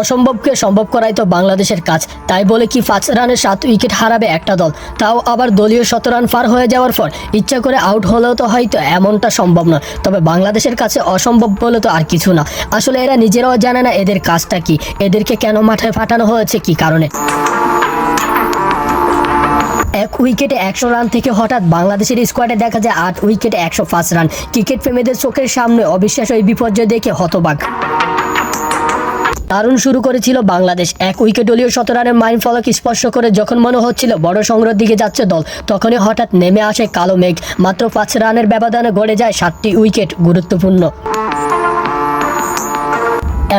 অসম্ভবকে সম্ভব করাই তো বাংলাদেশের কাজ। তাই বলে কি পাঁচ রানে সাত উইকেট হারাবে একটা দল? তাও আবার দলীয় শত রান পার হয়ে যাওয়ার পর ইচ্ছা করে আউট হলেও তো হয়তো এমনটা সম্ভব নয় তবে বাংলাদেশের কাছে অসম্ভব বলে তো আর কিছু না। আসলে এরা নিজেরাও জানে না এদের কাজটা কি। এদেরকে কেন মাঠে পাঠানো হয়েছে কি কারণে? এক উইকেটে একশো রান থেকে হঠাৎ বাংলাদেশের স্কোয়াডে দেখা যায় আট উইকেটে একশো পাঁচ রান। ক্রিকেট প্রেমীদের চোখের সামনে অবিশ্বাস ওই বিপর্যয় দেখে হতবাক। দারুণ শুরু করেছিল বাংলাদেশ। এক উইকেট দলীয় শত রানের মাইন ফলক স্পর্শ করে যখন মনে হচ্ছিল বড় সংগ্রহের দিকে যাচ্ছে দল, তখনই হঠাৎ নেমে আসে কালো মেঘ। মাত্র পাঁচ রানের ব্যবধানে গড়ে যায় সাতটি উইকেট, গুরুত্বপূর্ণ।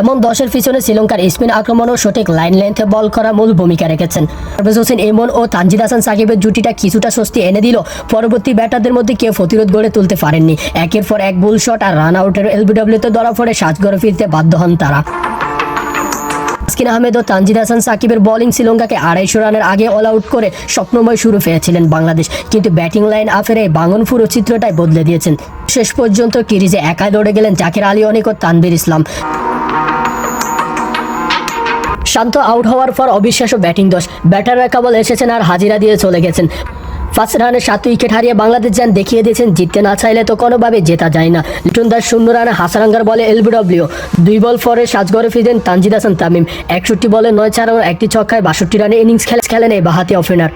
এমন দশের পিছনে শ্রীলঙ্কার স্পিন আক্রমণ ও সঠিক লাইন লেন্থে বল করা মূল ভূমিকা রেখেছেন। পারভেজ হোসেন এমন ও তানজিদ হাসান সাকিবের জুটিটা কিছুটা স্বস্তি এনে দিল। পরবর্তী ব্যাটারদের মধ্যে কেউ প্রতিরোধ গড়ে তুলতে পারেননি। একের পর এক বুল শট আর রান আউটের এলবিডব্লিউতে ধরা পড়ে সাজগড়ে ফিরতে বাধ্য হন তারা। তাসকিন আহমেদ ও তানজিদ হাসান সাকিবের বোলিং শ্রীলঙ্কাকে আড়াইশো রানের আগে অল আউট করে স্বপ্নময় শুরু পেয়েছিলেন বাংলাদেশ। কিন্তু ব্যাটিং লাইন আফের এই বাঙন পুরো চিত্রটাই বদলে দিয়েছেন। শেষ পর্যন্ত কিরিজে একাই লড়ে গেলেন জাকির আলী অনিক ও তানবির ইসলাম। শান্ত আউট হওয়ার পর অবিশ্বাস্য ব্যাটিং দোষ ব্যাটাররা কেবল এসেছেন আর হাজিরা দিয়ে চলে গেছেন। ফার্স্ট রানে সাত উইকেট হারিয়ে বাংলাদেশ যান দেখিয়ে দিয়েছেন, জিততে না চাইলে তো কোনোভাবে জেতা যায় না। লিটন দাস শূন্য রানে হাসারাঙ্গার বলে এলবিডব্লিউ। দুই বল পরে সাজগড়ে ফিরেন তানজিদ হাসান তামিম। একষট্টি বলে নয় ছাড়াও একটি ছক্কায় বাষট্টি রানে ইনিংস খেলে খেলেন এই বাহাতি ওপেনার